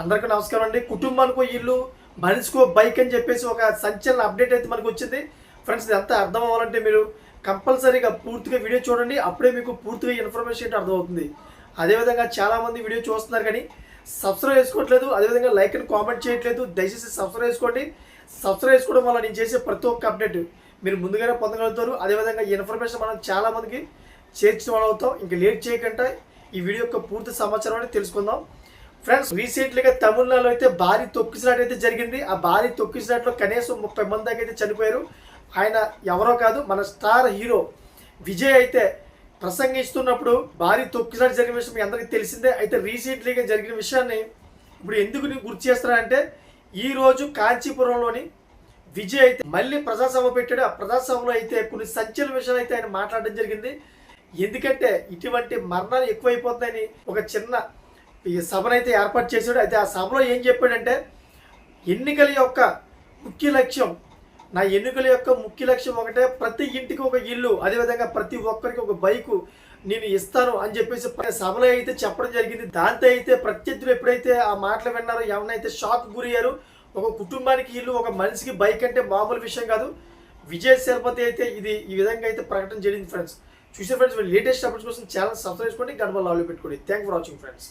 అందరికీ నమస్కారం అండి. కుటుంబానికో ఇల్లు మనిషికో బైక్ అని చెప్పేసి ఒక సంచలన అప్డేట్ అయితే మనకు వచ్చింది. ఫ్రెండ్స్ ఇది అంతా అర్థం అవ్వాలంటే మీరు కంపల్సరీగా పూర్తిగా వీడియో చూడండి. అప్పుడే మీకు పూర్తిగా ఇన్ఫర్మేషన్ ఏంటో అర్థమవుతుంది. అదేవిధంగా చాలామంది వీడియో చూస్తున్నారు కానీ సబ్స్క్రైబ్ చేసుకోవట్లేదు. అదేవిధంగా లైక్ అండ్ కామెంట్ చేయట్లేదు. దయచేసి సబ్స్క్రైబ్ చేసుకోండి. సబ్స్క్రైబ్ చేసుకోవడం వల్ల నేను చేసే ప్రతి ఒక్క అప్డేట్ మీరు ముందుగానే పొందగలుగుతారు. అదేవిధంగా ఈ ఇన్ఫర్మేషన్ మనం చాలామందికి చేర్చిన వాళ్ళు అవుతాం. ఇంకా లేట్ చేయకుండా ఈ వీడియో యొక్క పూర్తి సమాచారం అనేది తెలుసుకుందాం. ఫ్రెండ్స్ రీసెంట్లీగా తమిళనాడులో అయితే భారీ తొక్కిసినట్టు అయితే జరిగింది. ఆ భారీ తొక్కిసినట్లో కనీసం ముప్పై మంది దాకా అయితే చనిపోయారు. ఆయన ఎవరో కాదు మన స్టార్ హీరో విజయ్ అయితే ప్రసంగిస్తున్నప్పుడు భారీ తొక్కిసినట్టు జరిగిన విషయం మీ అందరికీ తెలిసిందే. అయితే రీసెంట్లీగా జరిగిన విషయాన్ని ఇప్పుడు ఎందుకు నేను గుర్తు చేస్తున్నానంటే ఈరోజు కాంచీపురంలోని విజయ్ అయితే మళ్ళీ ప్రజాసభ పెట్టాడు. ఆ ప్రజాసభలో అయితే కొన్ని సంచల విషయాలు అయితే ఆయన మాట్లాడడం జరిగింది. ఎందుకంటే ఇటువంటి మరణాలు ఎక్కువైపోతాయని ఒక చిన్న ఈ సభనైతే ఏర్పాటు చేశాడు. అయితే ఆ సభలో ఏం చెప్పాడంటే ఎన్నికల యొక్క ముఖ్య లక్ష్యం నా ఎన్నికల యొక్క ముఖ్య లక్ష్యం ఒకటే ప్రతి ఇంటికి ఒక ఇల్లు అదేవిధంగా ప్రతి ఒక్కరికి ఒక బైకు నేను ఇస్తాను అని చెప్పేసి సభలో అయితే చెప్పడం జరిగింది. దాంతో అయితే ప్రత్యర్థులు ఎప్పుడైతే ఆ మాటలు విన్నారో ఎవరినైతే షాక్ గురయ్యారు ఒక కుటుంబానికి ఇల్లు ఒక మనిషికి బైక్ అంటే మామూలు విషయం కాదు. విజయ్ సేల్పతి అయితే ఇది ఈ విధంగా అయితే ప్రకటన జరిగింది ఫ్రెండ్స్. చూసే ఫ్రెండ్స్ లేటెస్ట్ అప్డేట్స్ కోసం ఛానల్ సబ్స్క్రైబ్ చేసుకోండి గడప లాలో పెట్టుకోండి. Thank for watching friends